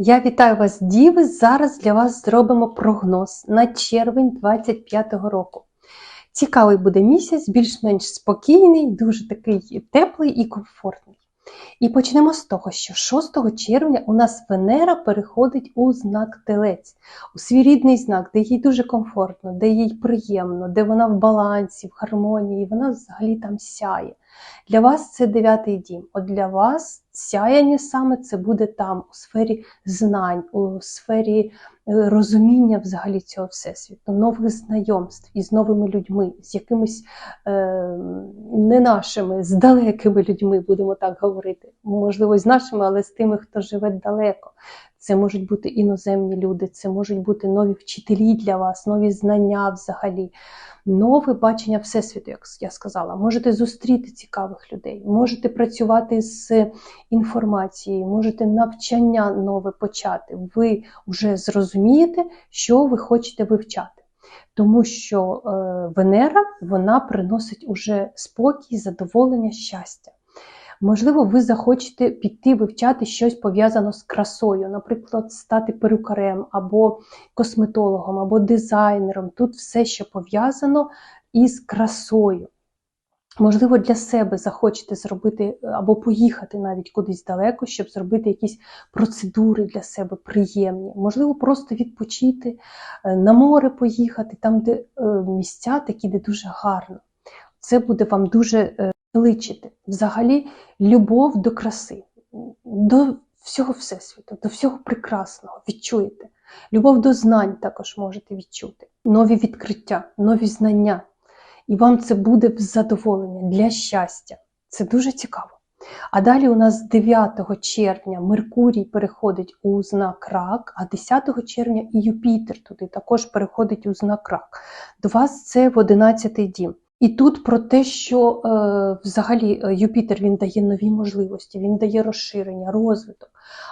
Я вітаю вас, діви! Зараз для вас зробимо прогноз на червень 25-го року. Цікавий буде місяць, більш-менш спокійний, дуже такий теплий і комфортний. І почнемо з того, що 6 червня у нас Венера переходить у знак Телець, у свій рідний знак, де їй дуже комфортно, де їй приємно, де вона в балансі, в гармонії, вона взагалі там сяє. Для вас це дев'ятий дім. От для вас сяяння саме це буде там, у сфері знань, у сфері е, розуміння взагалі цього всесвіту, нових знайомств із новими людьми, з якимись е, не нашими, з далекими людьми, будемо так говорити. Можливо, з нашими, але з тими, хто живе далеко. Це можуть бути іноземні люди, це можуть бути нові вчителі для вас, нові знання взагалі, нове бачення Всесвіту, як я сказала. Можете зустріти цікавих людей, можете працювати з інформацією, можете навчання нове почати. Ви вже зрозумієте, що ви хочете вивчати. Тому що е, Венера вона приносить уже спокій, задоволення, щастя. Можливо, ви захочете піти вивчати щось пов'язане з красою, наприклад, стати перукарем або косметологом, або дизайнером. Тут все, що пов'язано із красою. Можливо, для себе захочете зробити або поїхати навіть кудись далеко, щоб зробити якісь процедури для себе приємні. Можливо, просто відпочити, е, на море поїхати, там, де е, місця такі, де дуже гарно. Це буде вам дуже е, личити. Взагалі, любов до краси, до всього всесвіту, до всього прекрасного відчуєте. Любов до знань також можете відчути, нові відкриття, нові знання. І вам це буде в задоволення для щастя. Це дуже цікаво. А далі у нас 9 червня Меркурій переходить у знак рак, а 10 червня і Юпітер туди також переходить у знак рак. До вас це в 11 дім. І тут про те, що е, взагалі е, Юпітер він дає нові можливості, він дає розширення, розвиток.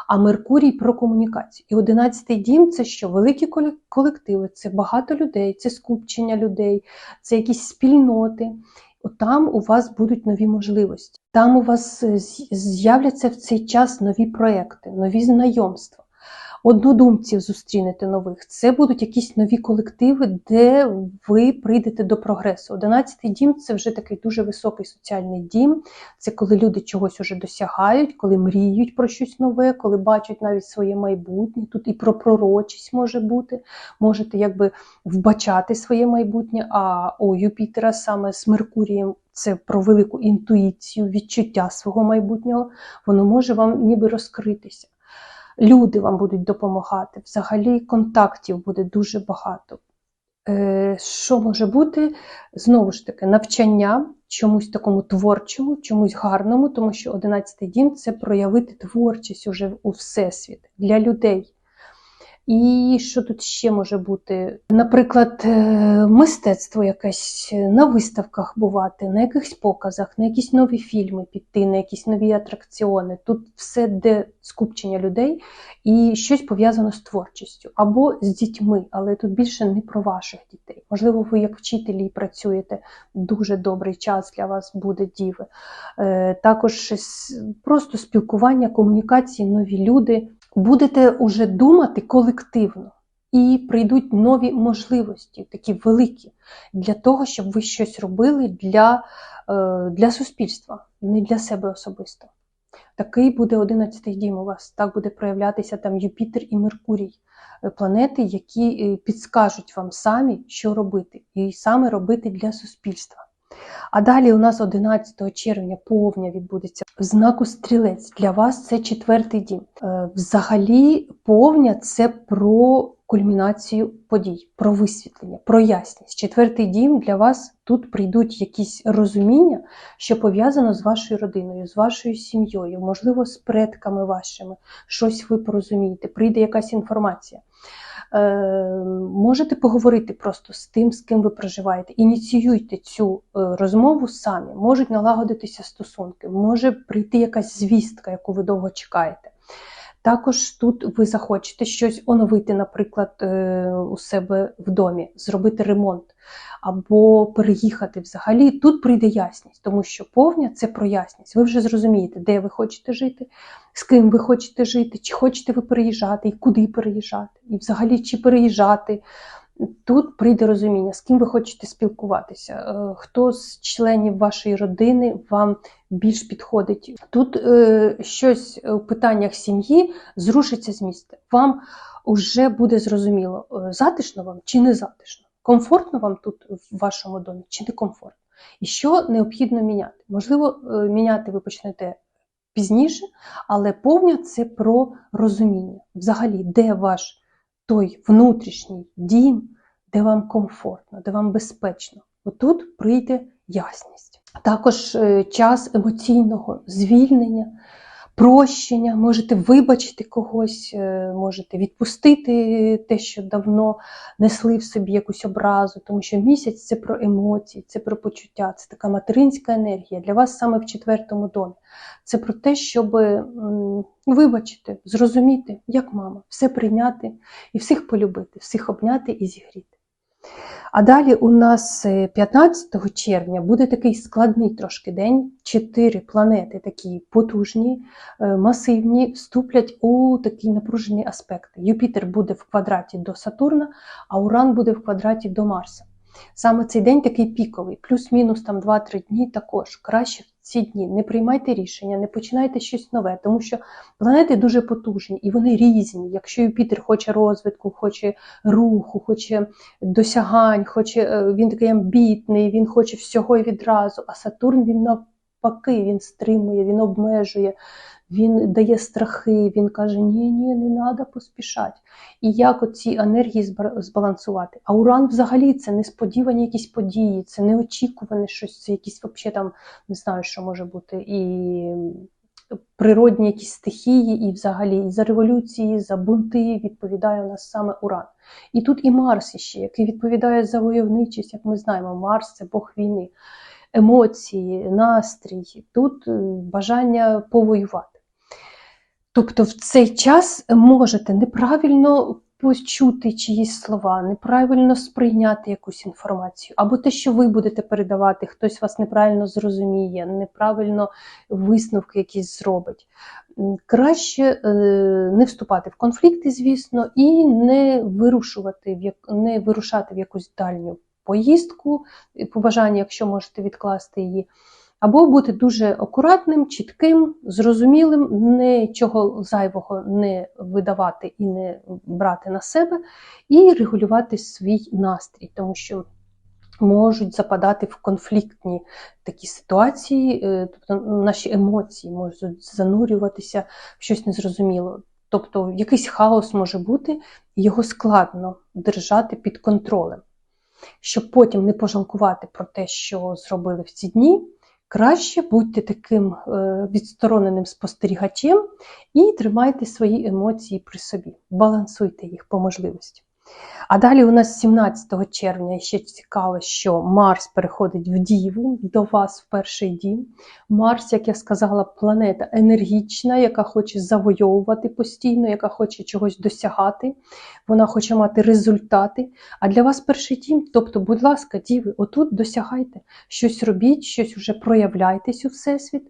А Меркурій про комунікацію. І 11-й дім це що? Великі колективи, це багато людей, це скупчення людей, це якісь спільноти. От Там у вас будуть нові можливості. Там у вас е, з'являться в цей час нові проекти, нові знайомства однодумців зустрінете нових. Це будуть якісь нові колективи, де ви прийдете до прогресу. Одинадцятий дім це вже такий дуже високий соціальний дім. Це коли люди чогось уже досягають, коли мріють про щось нове, коли бачать навіть своє майбутнє. Тут і про пророчість може бути. Можете якби вбачати своє майбутнє. А у Юпітера саме з Меркурієм. Це про велику інтуїцію, відчуття свого майбутнього, воно може вам ніби розкритися люди вам будуть допомагати. Взагалі контактів буде дуже багато. Е, що може бути? Знову ж таки, навчання чомусь такому творчому, чомусь гарному, тому що 11-й дім це проявити творчість уже у всесвіт для людей. І що тут ще може бути? Наприклад, е, мистецтво якесь на виставках бувати, на якихось показах, на якісь нові фільми піти, на якісь нові атракціони. Тут все де скупчення людей і щось пов'язано з творчістю або з дітьми, але тут більше не про ваших дітей. Можливо, ви як вчителі працюєте дуже добрий час для вас буде діви. Е, також просто спілкування, комунікації, нові люди будете уже думати колективно, і прийдуть нові можливості, такі великі, для того, щоб ви щось робили для, е, для суспільства, не для себе особисто. Такий буде 11-й дім у вас. Так буде проявлятися там Юпітер і Меркурій, е, планети, які е, підскажуть вам самі, що робити, і саме робити для суспільства. А далі у нас 11 червня повня відбудеться в знаку стрілець. Для вас це четвертий дім. Е, взагалі, повня це про кульмінацію подій, про висвітлення, про ясність. Четвертий дім для вас тут прийдуть якісь розуміння, що пов'язано з вашою родиною, з вашою сім'єю, можливо, з предками вашими. Щось ви порозумієте, прийде якась інформація. Е, можете поговорити просто з тим, з ким ви проживаєте. Ініціюйте цю е, розмову самі, можуть налагодитися стосунки, може прийти якась звістка, яку ви довго чекаєте. Також тут ви захочете щось оновити, наприклад, е, у себе в домі, зробити ремонт або переїхати взагалі. Тут прийде ясність, тому що повня це про ясність. Ви вже зрозумієте, де ви хочете жити, з ким ви хочете жити, чи хочете ви переїжджати, і куди переїжджати, і взагалі чи переїжджати. Тут прийде розуміння, з ким ви хочете спілкуватися, е, хто з членів вашої родини вам більш підходить. Тут е, щось у питаннях сім'ї зрушиться з місця. Вам вже буде зрозуміло, е, затишно вам чи не затишно, комфортно вам тут в вашому домі чи не комфортно. І що необхідно міняти? Можливо, міняти ви почнете пізніше, але повня це про розуміння. Взагалі, де ваш той внутрішній дім, де вам комфортно, де вам безпечно. Отут прийде ясність. Також е, час емоційного звільнення, прощення, можете вибачити когось, е, можете відпустити те, що давно несли в собі якусь образу, тому що місяць це про емоції, це про почуття, це така материнська енергія для вас саме в четвертому домі. Це про те, щоб вибачити, зрозуміти, як мама, все прийняти і всіх полюбити, всіх обняти і зігріти. А далі у нас е, 15 червня буде такий складний трошки день. Чотири планети, такі потужні, е, масивні, вступлять у такі напружені аспекти. Юпітер буде в квадраті до Сатурна, а Уран буде в квадраті до Марса. Саме цей день такий піковий, плюс-мінус там 2-3 дні також. Краще ці дні. Не приймайте рішення, не починайте щось нове, тому що планети дуже потужні і вони різні. Якщо Юпітер хоче розвитку, хоче руху, хоче досягань, хоче, е, він такий амбітний, він хоче всього і відразу, а Сатурн він навпаки, він стримує, він обмежує, він дає страхи, він каже, ні, ні, не треба поспішати. І як оці енергії збалансувати? А Уран взагалі це несподівані якісь події, це неочікуване щось, це якісь взагалі там, не знаю, що може бути, і природні якісь стихії, і взагалі і за революції, за бунти відповідає у нас саме Уран. І тут і Марс ще, який відповідає за войовничість, як ми знаємо, Марс це Бог війни, емоції, настрій, тут е, бажання повоювати. Тобто в цей час можете неправильно почути чиїсь слова, неправильно сприйняти якусь інформацію, або те, що ви будете передавати, хтось вас неправильно зрозуміє, неправильно висновки якісь зробить. Краще е, не вступати в конфлікти, звісно, і не вирушувати в як- не вирушати в якусь дальню поїздку, і по бажанню, якщо можете відкласти її. Або бути дуже акуратним, чітким, зрозумілим, нічого зайвого не видавати і не брати на себе, і регулювати свій настрій, тому що можуть западати в конфліктні такі ситуації, е, тобто наші емоції можуть занурюватися в щось незрозуміло. Тобто якийсь хаос може бути, і його складно держати під контролем. Щоб потім не пожалкувати про те, що зробили в ці дні, краще будьте таким е, відстороненим спостерігачем і тримайте свої емоції при собі, балансуйте їх по можливості. А далі у нас 17 червня ще цікаво, що Марс переходить в Діву до вас в перший дім. Марс, як я сказала, планета енергічна, яка хоче завойовувати постійно, яка хоче чогось досягати, вона хоче мати результати. А для вас перший дім, тобто, будь ласка, діви, отут досягайте, щось робіть, щось вже проявляйтесь у Всесвіт.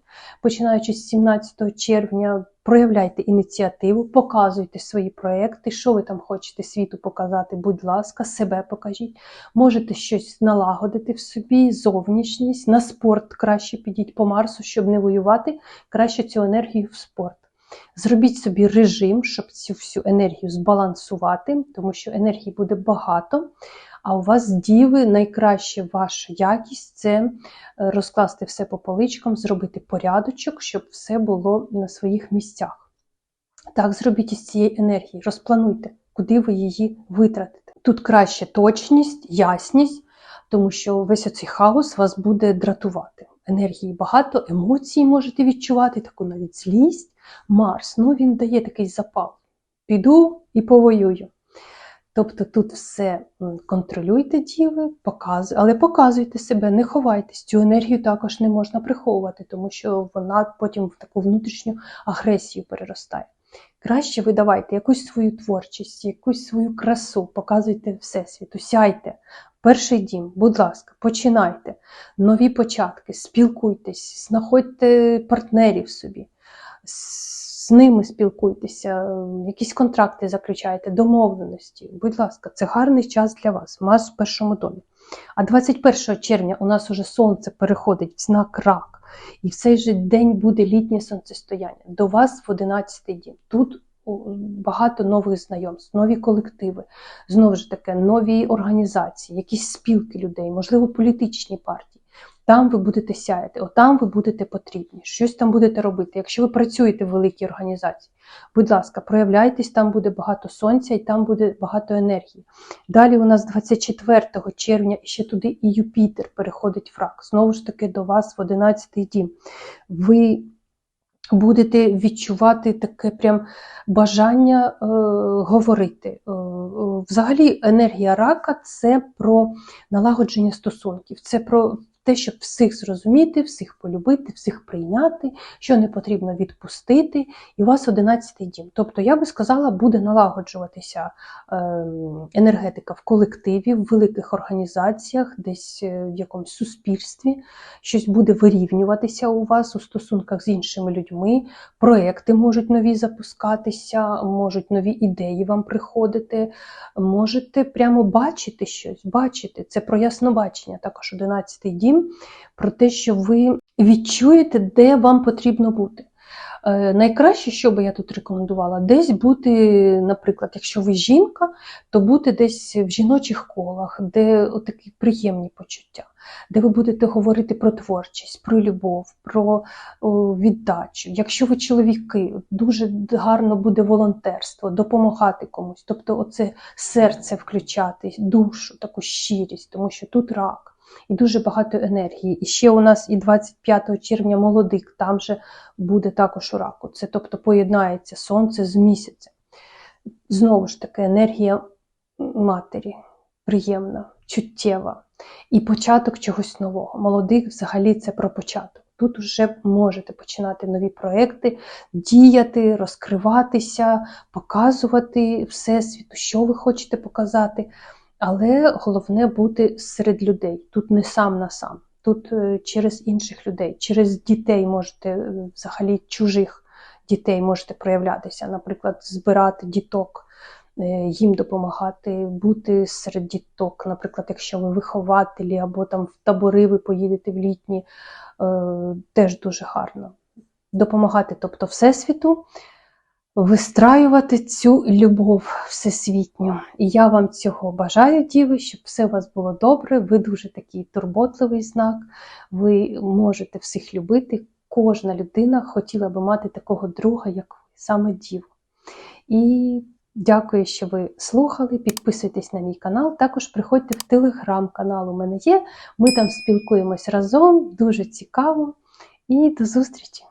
Починаючи з 17 червня, проявляйте ініціативу, показуйте свої проекти, що ви там хочете світу показати, будь ласка, себе покажіть. Можете щось налагодити в собі, зовнішність, на спорт краще підіть по Марсу, щоб не воювати, краще цю енергію в спорт. Зробіть собі режим, щоб цю всю енергію збалансувати, тому що енергії буде багато. А у вас діви, найкраща ваша якість це е, розкласти все по поличкам, зробити порядочок, щоб все було на своїх місцях. Так, зробіть із цієї енергії, розплануйте, куди ви її витратите. Тут краще точність, ясність, тому що весь оцей хаос вас буде дратувати. Енергії багато, емоцій можете відчувати, таку навіть злість. Марс, ну він дає такий запал. Піду і повоюю. Тобто тут все контролюйте діви, показуйте, але показуйте себе, не ховайтесь. Цю енергію також не можна приховувати, тому що вона потім в таку внутрішню агресію переростає. Краще ви давайте якусь свою творчість, якусь свою красу, показуйте Всесвіту, сяйте. Перший дім, будь ласка, починайте. Нові початки, спілкуйтесь, знаходьте партнерів собі, з ними спілкуйтеся, якісь контракти заключайте, домовленості. Будь ласка, це гарний час для вас, вас в першому домі. А 21 червня у нас уже сонце переходить в знак рак, і в цей же день буде літнє сонцестояння. До вас в 11 дім. Тут багато нових знайомств, нові колективи, знову ж таки, нові організації, якісь спілки людей, можливо, політичні партії. Там ви будете сяяти, отам ви будете потрібні, щось там будете робити. Якщо ви працюєте в великій організації, будь ласка, проявляйтесь, там буде багато сонця і там буде багато енергії. Далі у нас 24 червня і ще туди і Юпітер переходить в рак. Знову ж таки, до вас в 11-й дім. Ви будете відчувати таке прям бажання е, говорити. Е, е, взагалі, енергія рака це про налагодження стосунків, це про те, щоб всіх зрозуміти, всіх полюбити, всіх прийняти, що не потрібно відпустити, і у вас 11 дім. Тобто, я би сказала, буде налагоджуватися е, енергетика в колективі, в великих організаціях, десь е, в якомусь суспільстві, щось буде вирівнюватися у вас у стосунках з іншими людьми, проекти можуть нові запускатися, можуть нові ідеї вам приходити, можете прямо бачити щось, бачити. Це про яснобачення, також 11 дім, про те, що ви відчуєте, де вам потрібно бути. Е, Найкраще, що би я тут рекомендувала, десь бути, наприклад, якщо ви жінка, то бути десь в жіночих колах, де такі приємні почуття, де ви будете говорити про творчість, про любов, про віддачу. Якщо ви чоловіки, дуже гарно буде волонтерство, допомагати комусь, тобто оце серце включати, душу, таку щирість, тому що тут рак. І дуже багато енергії. І ще у нас і 25 червня молодик, там же буде також у раку. Це тобто поєднається сонце з місяцем. Знову ж таки, енергія матері приємна, чуттєва. І початок чогось нового. Молодик взагалі це про початок. Тут вже можете починати нові проекти, діяти, розкриватися, показувати всесвіту, що ви хочете показати. Але головне бути серед людей. Тут не сам на сам, тут е, через інших людей, через дітей можете е, взагалі чужих дітей можете проявлятися, наприклад, збирати діток, е, їм допомагати, бути серед діток. Наприклад, якщо ви вихователі або там в табори ви поїдете в літні, теж дуже гарно. Допомагати, тобто Всесвіту вистраювати цю любов всесвітню. І я вам цього бажаю, діви, щоб все у вас було добре. Ви дуже такий турботливий знак, ви можете всіх любити. Кожна людина хотіла би мати такого друга, як ви, саме діву. І дякую, що ви слухали. Підписуйтесь на мій канал. Також приходьте в телеграм-канал. У мене є. Ми там спілкуємось разом, дуже цікаво. І до зустрічі!